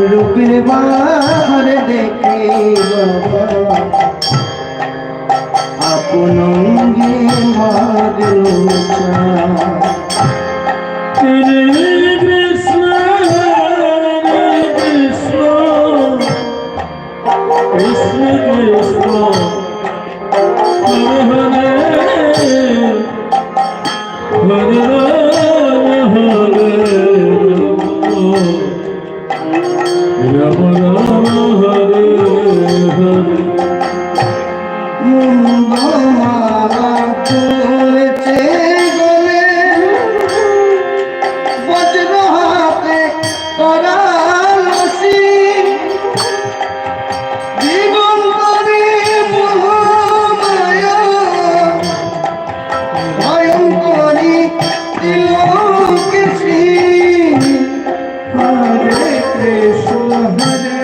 রূপের বাহার দেখে বাবা আপন অঙ্গে মার Hare Hare Yeah, Rama Rama Muhammad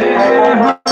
Yeah.